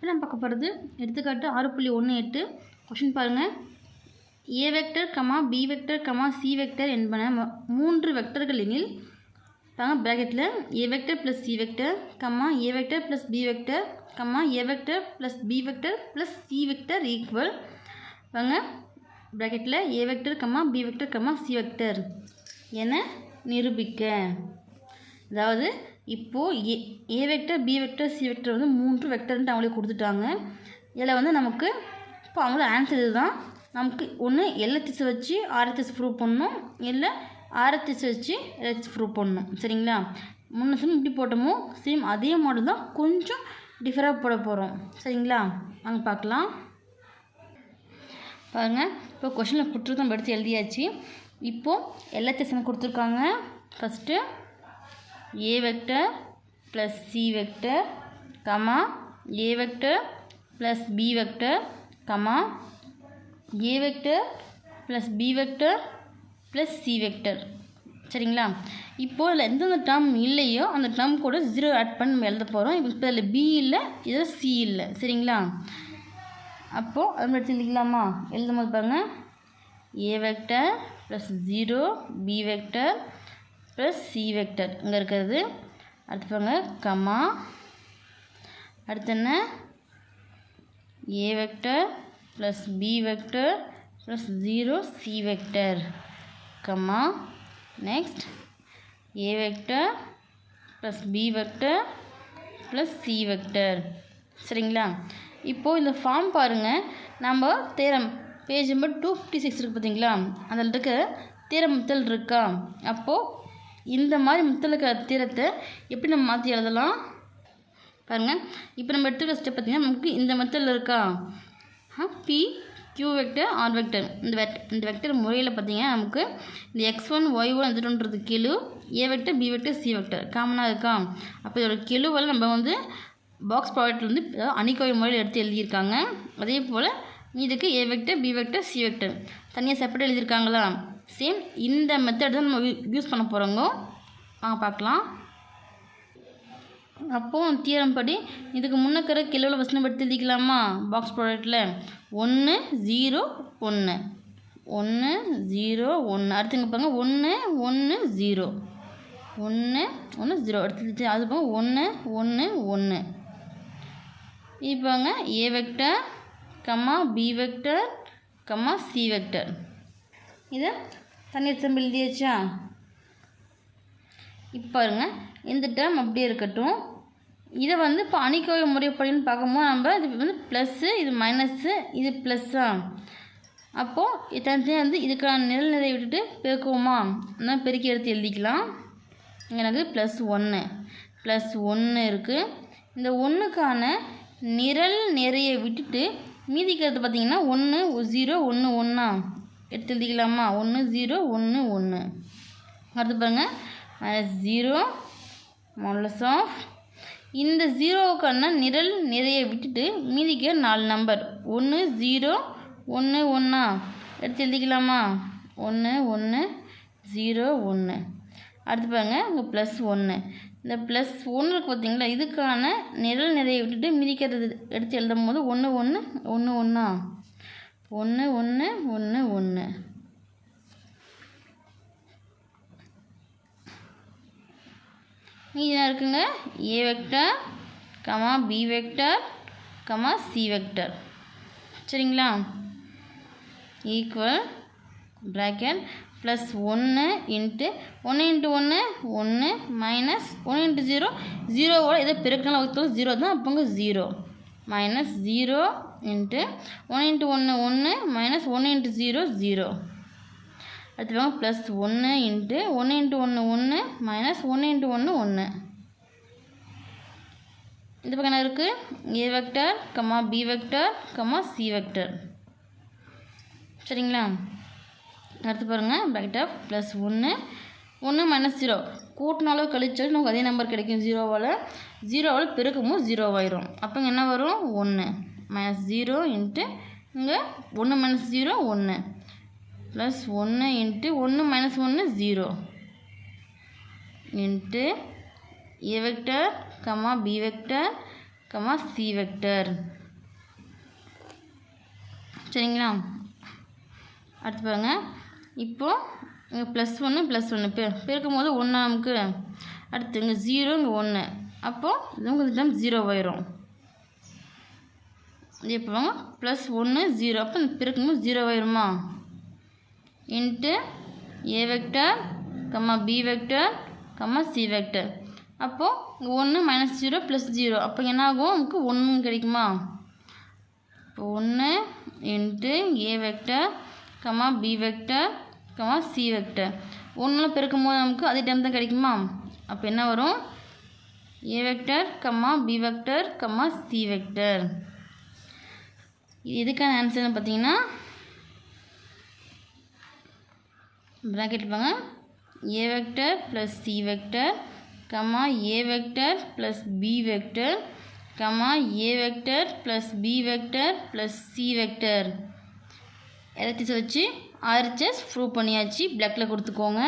இப்போ நம்ம பார்க்க போகிறது எடுத்துக்காட்டு ஆறு புள்ளி ஒன்று எட்டு. கொஷின் பாருங்கள் A vector comma B vector comma C vector என்பன மூன்று வெக்டர்கள் எனில் பாருங்க ப்ராக்கெட்டில் A vector plus C vector comma A vector plus B vector comma A vector plus B vector plus C vector equal வாங்க ப்ராக்கெட்டில் A vector comma B vector comma C vector என நிரூபிக்க. அதாவது இப்போது A A vector B vector C vector வந்து மூன்று வெக்டர்ன்ட்டு அவங்களே கொடுத்துட்டாங்க. இதில் வந்து நமக்கு இப்போ அவங்கள ஆன்சர் இதுதான். நமக்கு ஒன்று எல்ஹெச்எஸ் வச்சு ஆர்எத்திஸ் ப்ரூவ் பண்ணணும். இல்லை ஆர்ஹெச்எஸ் வச்சு எல்எத்திஸ் ப்ரூவ் பண்ணணும். சரிங்களா? முன்ன சிம் இப்படி போட்டோமோ சேம் அதே மாடல் தான் கொஞ்சம் டிஃபராக போட போகிறோம் சரிங்களா? வாங்க பார்க்கலாம். பாருங்கள் இப்போ கொஷனில் கொடுத்துருக்கோம் நம்ம எடுத்து எழுதியாச்சு இப்போது எல்ஹெச்எஸ் கொடுத்துருக்காங்க. First A vector plus C vector comma A vector plus B vector comma A vector plus B vector plus C vector சரிங்களா? இப்போது இதில் எந்தெந்த டேர்ம் இல்லையோ அந்த டேர்ம் கூட ஜீரோ ஆட் பண்ணி நம்ம எழுத போகிறோம் இப்போ இதில் பி இல்லை இதில் சி இல்லை. சரிங்களா? அப்போது அது மாதிரி எழுதிக்கலாமா? எழுதும் போது பாருங்கள் A vector plus zero B vector plus C vector இங்கே இருக்கிறது அடுத்து பாருங்க கமா அடுத்து என்ன? A vector plus B vector plus zero C vector comma next A vector plus B vector plus C vector சரிங்களா? இப்போது இந்த ஃபார்ம் பாருங்கள் நம்ம theorem page number two fifty six இருக்குது பார்த்தீங்களா அதில் இருக்க தீர முத்தல் இருக்கா? அப்போது இந்த மாதிரி முத்தல் தீரத்தை எப்படி நம்ம மாற்றி எழுதலாம்? பாருங்கள் இப்போ நம்ம எடுத்துக்கிற ஸ்டெப் பார்த்தீங்கன்னா நமக்கு இந்த மெத்தடில் இருக்கா? P Q vector R vector இந்த வெட் இந்த வெக்டர் முறையில் பார்த்தீங்கன்னா நமக்கு இந்த எக்ஸ் ஒன் ஒய் ஒன் எதுன்றது கெழு A vector B vector C vector காமனாக இருக்கா? அப்போ இதோட கெழுவெல்லாம் நம்ம வந்து பாக்ஸ் ப்ராடக்ட்லேருந்து அணிக்கோவை முறையில் எடுத்து எழுதியிருக்காங்க. அதே போல் இதுக்கு A vector B vector C vector தனியாக செப்பரேட் எழுதியிருக்காங்களா? சேம் இந்த மெத்தட் தான் நம்ம யூஸ் பண்ண போகிறோங்க வாங்க பார்க்கலாம். அப்போது தீரம் படி இதுக்கு முன்னக்கிற கிலோவில் ஃபஸ்ட் நம்ம எழுதிக்கலாமா? பாக்ஸ் ப்ராடக்ட்டில் ஒன்று ஜீரோ ஒன்று ஒன்று ஜீரோ ஒன்று அடுத்து இங்கே பாருங்க. ஒன்று ஒன்று ஜீரோ ஒன்று ஒன்று ஜீரோ அடுத்து அது போக ஒன்று ஒன்று ஒன்று இப்போங்க A vector comma B vector comma C vector இதை தண்ணீர் தம்பி எழுதியாச்சா? இப்போ பாருங்க இந்த டேர்ம் அப்படியே இருக்கட்டும். இதை வந்து இப்போ அணிக்கோவை முறைப்படின்னு பார்க்கும்போது நம்ம இது வந்து ப்ளஸ்ஸு இது மைனஸ்ஸு இது ப்ளஸ்ஸா அப்போது தனித்தனியாக வந்து இதுக்கான நிழல் நிறைய விட்டுட்டு பெருக்குவோமா? அந்த பெருக்கி எடுத்து எழுதிக்கலாம். எனக்கு ப்ளஸ் ஒன்று ப்ளஸ் ஒன்று இருக்குது இந்த ஒன்றுக்கான நிரல் நிறைய விட்டுட்டு மீதிக்கிறது பார்த்தீங்கன்னா ஒன்று ஜீரோ ஒன்று ஒன்றா எடுத்து எழுதிக்கலாமா? ஒன்று ஜீரோ ஒன்று ஒன்று. அடுத்து பாருங்கள் மைனஸ் ஜீரோ மாடலஸ் ஆஃப் இந்த ஜீரோவுக்கான நிரல் நிறைய விட்டுட்டு மீதிக்க நாலு நம்பர் ஒன்று ஜீரோ ஒன்று ஒன்றா எடுத்து எழுதிக்கலாமா? ஒன்று ஒன்று ஜீரோ ஒன்று. அடுத்து பாருங்கள் இங்கே ப்ளஸ் ஒன்று. இந்த ப்ளஸ் ஒன்று இருக்குது பார்த்தீங்களா இதுக்கான நிரல் நிறைய விட்டுட்டு மிதிக்கிறது எடுத்து எழுதும் போது ஒன்று ஒன்று ஒன்று ஒன்றா ஒன்று ஒன்று ஒன்று ஒன்று மீதி என்ன இருக்குங்க? A vector comma B vector comma C vector சரிங்களா? ஈக்குவல் ப்ராக்கெட் ப்ளஸ் ஒன்று இன்ட்டு ஒன்று இன்ட்டு ஒன்று ஒன்று மைனஸ் ஒன்று இன்ட்டு ஜீரோ ஜீரோவோட எதை பெருக்கலாம் வகுத்தாலும் ஜீரோ தான் அப்போங்க ஜீரோ மைனஸ் ஜீரோ இன்ட்டு ஒன்று இன்ட்டு ஒன்று ஒன்று மைனஸ் ஒன்று இன்ட்டு ஜீரோ ஜீரோ அடுத்து வாங்க ப்ளஸ் ஒன்று இன்ட்டு ஒன்று இன்ட்டு ஒன்று ஒன்று மைனஸ் ஒன்று இன்ட்டு ஒன்று ஒன்று இந்த பக்கம் என்ன இருக்குது A vector comma B vector comma C vector சரிங்களா? அடுத்து பாருங்கள் ப்ராக்கெட் ப்ளஸ் ஒன்று ஒன்று மைனஸ் ஜீரோ கூட்டினாலும் கழிச்சாலும் நமக்கு அதே நம்பர் கிடைக்கும். ஜீரோவால் ஜீரோவால் பெருக்கமும் ஜீரோவாயிரும் அப்போ என்ன வரும்? ஒன்று மைனஸ் ஜீரோ இன்ட்டு இங்கே ஒன்று மைனஸ் ஜீரோ ஒன்று ப்ளஸ் ஒன்று இன்ட்டு ஒன்று மைனஸ் ஒன்று zero into A vector comma B vector comma C vector சரிங்களா? அடுத்து பாருங்கள் இப்போது ப்ளஸ் ஒன்று ப்ளஸ் ஒன்று பெ பெருக்கும் போது ஒன்றா நமக்கு அடுத்து இங்கே ஜீரோ இங்கே ஒன்று அப்போது இது கொஞ்சம் ஜீரோ ஆயிரும். இது எப்போ வாங்க? ப்ளஸ் ஒன்று ஜீரோ அப்போ இந்த பெருக்கும்போது ஜீரோ ஆயிருமா? Into A vector comma B vector comma C vector அப்போது இங்கே ஒன்று மைனஸ் ஜீரோ ப்ளஸ் ஜீரோ அப்போ என்ன ஆகும் நமக்கு ஒன்று கிடைக்குமா? இப்போ ஒன்று into A vector comma B vector comma C vector ஒன்றில் பெருக்கும் போது நமக்கு அதே டைம் தான் கிடைக்குமா? அப்போ என்ன வரும்? A vector comma B vector comma C vector இதுக்கான ஆன்சர்னு பார்த்தீங்கன்னா ப்ராக்கெட் பாங்க A vector plus C vector comma A vector plus B vector comma A vector plus B vector plus C vector எல்லாத்தையும் வச்சு ஆர்ஹெச்எஸ் ப்ரூவ் பண்ணியாச்சு. பிளக்கில் கொடுத்துக்கோங்க.